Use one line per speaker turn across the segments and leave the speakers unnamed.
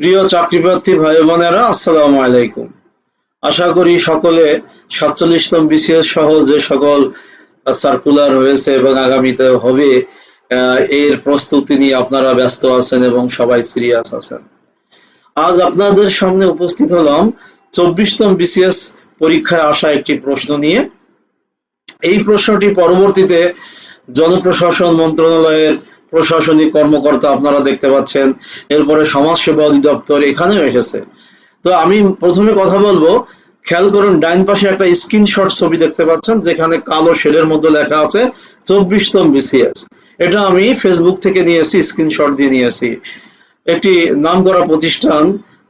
প্রিয় চাকরিপ্রার্থী ভাই বোনেরা, আসসালামু আলাইকুম। আশা করি সকলে সাতচল্লিশতম বিসিএস সহ যে সকল সার্কুলার হয়েছে এবং আগামীতে হবে এর প্রস্তুতি নিয়ে আপনারা ব্যস্ত আছেন এবং সবাই সিরিয়াস আছেন। আজ আপনাদের সামনে উপস্থিত হলাম চব্বিশতম বিসিএস পরীক্ষায় আসা একটি প্রশ্ন নিয়ে। এই প্রশ্নটি পরবর্তীতে জনপ্রশাসন মন্ত্রণালয়ের প্রশাসনিক কর্মকর্তা আপনারা দেখতে পাচ্ছেন। এরপরে সমাজ সেবা অধিদপ্তর এখানেও এসেছে। তো আমি প্রথমে কথা বলব, খেয়াল করুন ডাইন পাশে একটা স্ক্রিনশট ছবি দেখতে পাচ্ছেন, যেখানে কালো শেডের মধ্যে লেখা আছে চব্বিশতম বিসিএস। এটা আমি ফেসবুক থেকে নিয়েছি স্ক্রিনশট দিয়ে নিয়েছি একটি নাম করা প্রতিষ্ঠান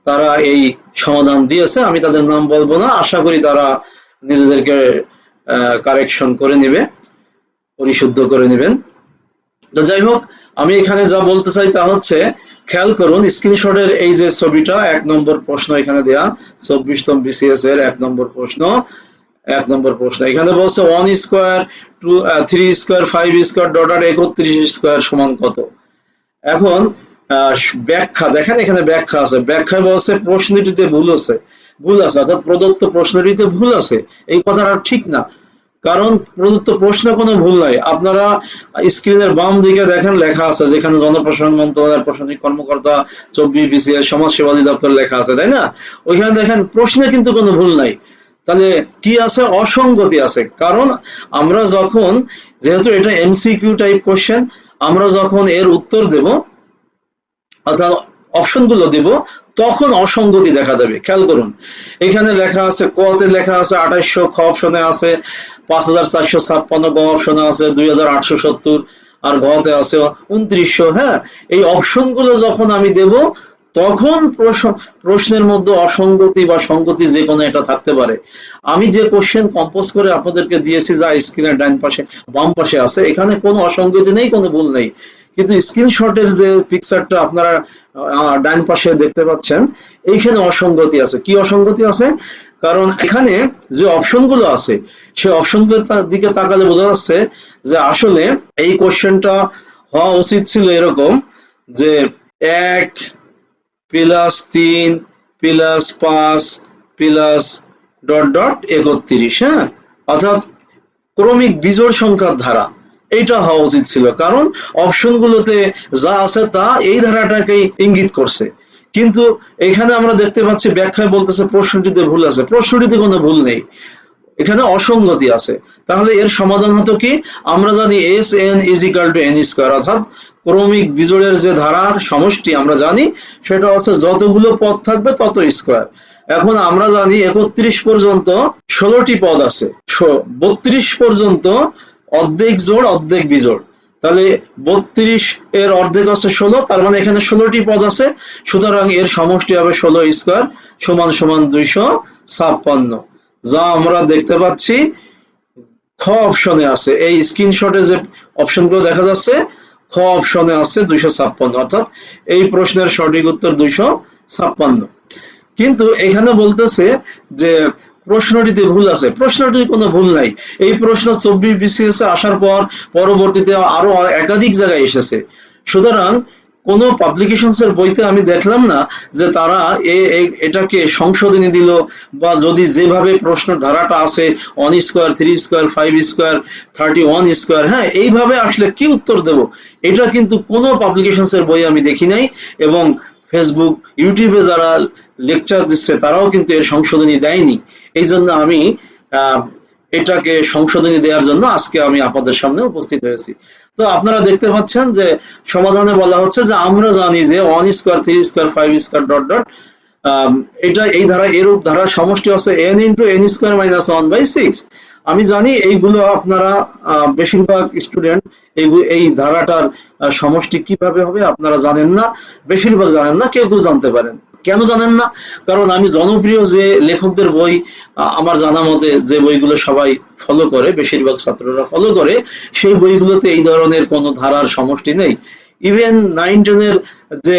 তারা এই সমাধান দিয়েছে, আমি তাদের নাম বলব না, আশা করি তারা নিজেদেরকে কারেকশন করে নেবে, পরিশুদ্ধ করে নেবেন। তো যাই হোক, আমি এখানে যা বলতে চাই তা হচ্ছে, খেয়াল করুন স্ক্রিনশটের এই যে ছবিটা, এক নম্বর প্রশ্ন এখানে দেয়া, চব্বিশতম বিসিএস এর এক নম্বর প্রশ্ন, এক নম্বর প্রশ্ন। এখানে বলছে one square two three square five square daughter একত্রিশ স্কোয়ার সমান কত? এখন ব্যাখ্যা, দেখেন এখানে ব্যাখ্যা আছে। ব্যাখ্যায় বলছে প্রশ্নটিতে ভুল আছে। ভুল আছে, অর্থাৎ প্রদত্ত প্রশ্নটিতে ভুল আছে। এই কথাটা ঠিক না। কারণ প্রদত্ত প্রশ্ন কোনো ভুল নাই। আপনারা স্ক্রিনের বাম দিকে দেখেন, লেখা আছে, যেখানে জনপ্রশাসন মন্ত্রণালয়ের প্রশাসনিক কর্মকর্তা, চব্বিশ বিসিএস সমাজ সেবা অধিদপ্তর লেখা আছে, তাই না? ওইখানে দেখেন, প্রশ্নে কিন্তু কোনো ভুল নাই। তাহলে কি আছে? অসঙ্গতি আছে। কারণ আমরা যখন, যেহেতু এটা এমসিকিউ টাইপ কোশ্চেন আমরা যখন এর উত্তর দেব, অর্থাৎ অপশনগুলো দিব, তখন অসঙ্গতি দেখা দেবে। খেয়াল করুন, এখানে লেখা আছে ক তে লেখা আছে, আঠাইশশো খ অপশনে আছে, পাঁচ হাজার চারশো ছাপ্পান্ন গ অপশনে আছে, দুই হাজার আটশো সত্তর, আর ঘতে আছে উনত্রিশশো। হ্যাঁ এই অপশনগুলো যখন আমি দেব, তখন প্রশ্ন- প্রশ্নের মধ্যে অসঙ্গতি বা সঙ্গতি যে কোনো একটা থাকতে পারে। আমি যে কোশ্চেন কম্পোজ করে আপনাদেরকে দিয়েছি, যা স্ক্রিনের ডান পাশে, বাম পাশে আছে, এখানে কোনো অসঙ্গতি নেই, কোনো ভুল নেই। কিন্তু স্ক্রিনশটের যে পিকচারটা আপনারা ডান পাশে দেখতে পাচ্ছেন, এইখানে অসঙ্গতি আছে। কি অসঙ্গতি আছে? কারণ এখানে যে অপশনগুলো আছে, সেই অপশনগুলোর দিকে তাকালে বোঝা যাচ্ছে যে আসলে এই কোশ্চেনটা হওয়া উচিত ছিল এরকম যে এক প্লাস তিন প্লাস পাঁচ প্লাস ডট ডট একত্রিশ হ্যাঁ? অর্থাৎ ক্রমিক বিজোড় সংখ্যার ধারা। এইটা হওয়া উচিত ছিল। কারণ অপশন গুলোতে যা আছে তা এই ধারাটাকেই ইঙ্গিত করছে। কিন্তু এখানে আমরা দেখতে পাচ্ছি ব্যাখ্যায় বলতেছে প্রশ্নটিতে ভুল আছে। প্রশ্নটিতে কোনো ভুল নেই। এখানে অসঙ্গতি আছে। তাহলে এর সমাধান হতো কি? আমরা জানি S N is equal to N square অর্থাৎ ক্রমিক বিজোড়ের যে ধারার সমষ্টি আমরা জানি, সেটা হচ্ছে যতগুলো পদ থাকবে তত স্কোয়ার এখন আমরা জানি একত্রিশ পর্যন্ত ষোলোটি পদ আছে। বত্রিশ পর্যন্ত অর্ধেক জোড়, অর্ধেক বিজোড়। তাহলে বত্রিশ এর অর্ধেক আছে ষোলো, তার মানে এখানে ষোলোটি পদ আছে। সুতরাং এর সমষ্টি হবে ষোলো স্কোয়ার সমান সমান দুইশো ছাপ্পান্ন। যা আমরা দেখতে পাচ্ছি, খ অপশনে আছে। এই স্ক্রিনশটে যে অপশনগুলো দেখা যাচ্ছে, খ অপশনে আছে দুইশো ছাপ্পান্ন। অর্থাৎ এই প্রশ্নের সঠিক উত্তর দুইশো ছাপ্পান্ন। কিন্তু এখানে বলতেছে যে প্রশ্নটিতে ভুল আছে। প্রশ্নটির কোনো ভুল নাই। এই প্রশ্ন চব্বিশ বিসিএস আসার পর পরবর্তীতে আরও একাধিক জায়গায় এসেছে। সুতরাং কোনো পাবলিকেশনস এর বইতে আমি দেখলাম না যে তারা এটাকে সংশোধনী দিল বা যদি যেভাবে প্রশ্ন ধারাটা আছে one square three square five square thirty one square হ্যাঁ এইভাবে আসলে কি উত্তর দেব? এটা কিন্তু কোনো পাবলিকেশনস এর বই আমি দেখি নাই এবং ফেসবুক ইউটিউবে যারা লেকচার দিচ্ছে, তারাও কিন্তু এর সংশোধনী দেয়নি। এই জন্য আমি এটাকে সংশোধনী দেওয়ার জন্য আজকে আমি আপনাদের সামনে উপস্থিত হয়েছি। তো আপনারা দেখতে পাচ্ছেন যে, সমাধানে বলা হচ্ছে যে, আমরা জানি যে one square three square five square dot dot এটা এই ধারা, এরূপ ধারা সমষ্টি হচ্ছে N into N square minus one by six আমি জানি এইগুলো আপনারা বেশিরভাগ স্টুডেন্ট এই ধারাটার সমষ্টি কীভাবে হবে আপনারা জানেন না। বেশিরভাগ জানেন না, কেউ কেউ জানতে পারেন। কেন জানেন না? কারণ আমি জনপ্রিয় যে লেখকদের বই আমার জানা মতে যে বইগুলো সবাই ফলো করে, বেশিরভাগ ছাত্ররা ফলো করে, সেই বইগুলোতে এই ধরনের কোনো ধারার সমষ্টি নেই। ইভেন নাইন টেনের যে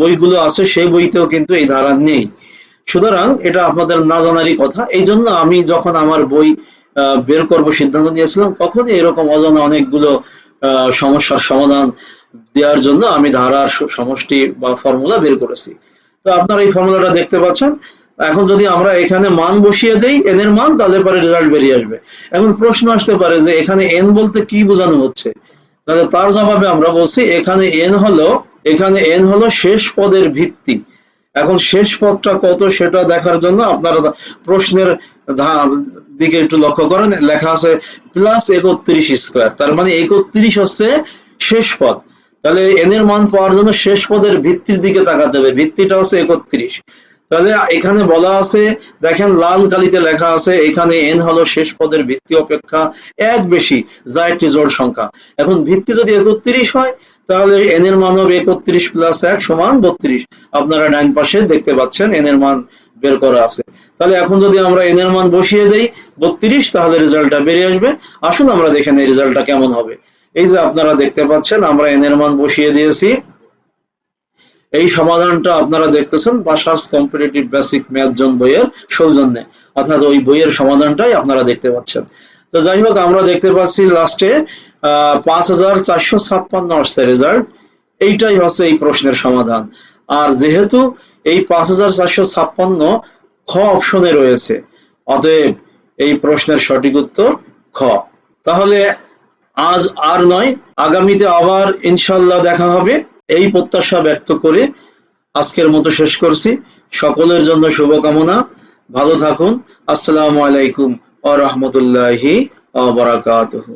বইগুলো আছে, সেই বইতেও কিন্তু এই ধারা নেই। সুতরাং এটা আপনাদের না জানারই কথা। এই জন্য আমি যখন আমার বই বের করব সিদ্ধান্ত নিয়েছিলাম। তখনই এরকম অজানা অনেকগুলো সমস্যার সমাধান দেওয়ার জন্য আমি ধারার সমষ্টি বা ফর্মুলা বের করেছি। তো আপনারা এই ফর্মুলাটা দেখতে পাচ্ছেন। এখন যদি আমরা এখানে মান বসিয়ে দেই এন এর মান, তাহলে পরে রেজাল্ট বেরিয়ে আসবে। এখন প্রশ্ন আসতে পারে যে, এখানে এন বলতে কি বোঝানো হচ্ছে? তাহলে তার জবাবে আমরা বলছি, এখানে এন হলো, এখানে এন হলো শেষ পদের ভিত্তি। এখন শেষ পদটা কত সেটা দেখার জন্য আপনারা প্রশ্নের দিকে একটু লক্ষ্য করেন, লেখা আছে প্লাস একত্রিশ স্কোয়ার তার মানে একত্রিশ হচ্ছে শেষ পদ। তাহলে এন এর মান পাওয়ার জন্য শেষ পদের ভিত্তির দিকে তাকাতে হবে। ভিত্তিটা হচ্ছে একত্রিশ। তাহলে এখানে বলা আছে, দেখেন লাল কালিতে লেখা আছে, এখানে এন হলো শেষ পদের ভিত্তি অপেক্ষা এক বেশি, যা একটি জোড় সংখ্যা। এখন ভিত্তি যদি একত্রিশ হয়, তাহলে এন এর মান হবে একত্রিশ প্লাস এক সমান বত্রিশ। আপনারা ডাইন পাশে দেখতে পাচ্ছেন এন এর মান বের করা আছে। তাহলে এখন যদি আমরা এন এর মান বসিয়ে দেই, বত্রিশ, তাহলে রেজাল্টটা বেরিয়ে আসবে। আসুন আমরা দেখেন এই রেজাল্টটা কেমন হবে। এই যে আপনারা দেখতে পাচ্ছেন, আমরা এন এর মান বসিয়ে দিয়েছি। এই সমাধানটা আপনারা দেখতেছেন, বাসার্স কম্পিটিটিভ বেসিক ম্যাথ জন বইয়ের সৌজন্যে। অর্থাৎ ওই বইয়ের সমাধানটাই আপনারা দেখতে পাচ্ছেন। তো যাই হোক, আমরা দেখতে পাচ্ছি লাস্টে পাঁচ হাজার চারশো ছাপ্পান্ন আসছে রেজাল্ট এইটাই হচ্ছে এই প্রশ্নের সমাধান। আর যেহেতু এই পাঁচ হাজার চারশো ছাপ্পান্ন খ অপশনে রয়েছে। অতএব এই প্রশ্নের সঠিক উত্তর খ। তাহলে আজ আর নয়, আগামীতে আবার ইনশাল্লাহ দেখা হবে। এই প্রত্যাশা ব্যক্ত করে আজকের মতো শেষ করছি। সকলের জন্য শুভকামনা। ভালো থাকুন। আসসালামু আলাইকুম আ রহমতুল্লাহি আ বারাকাতুহু।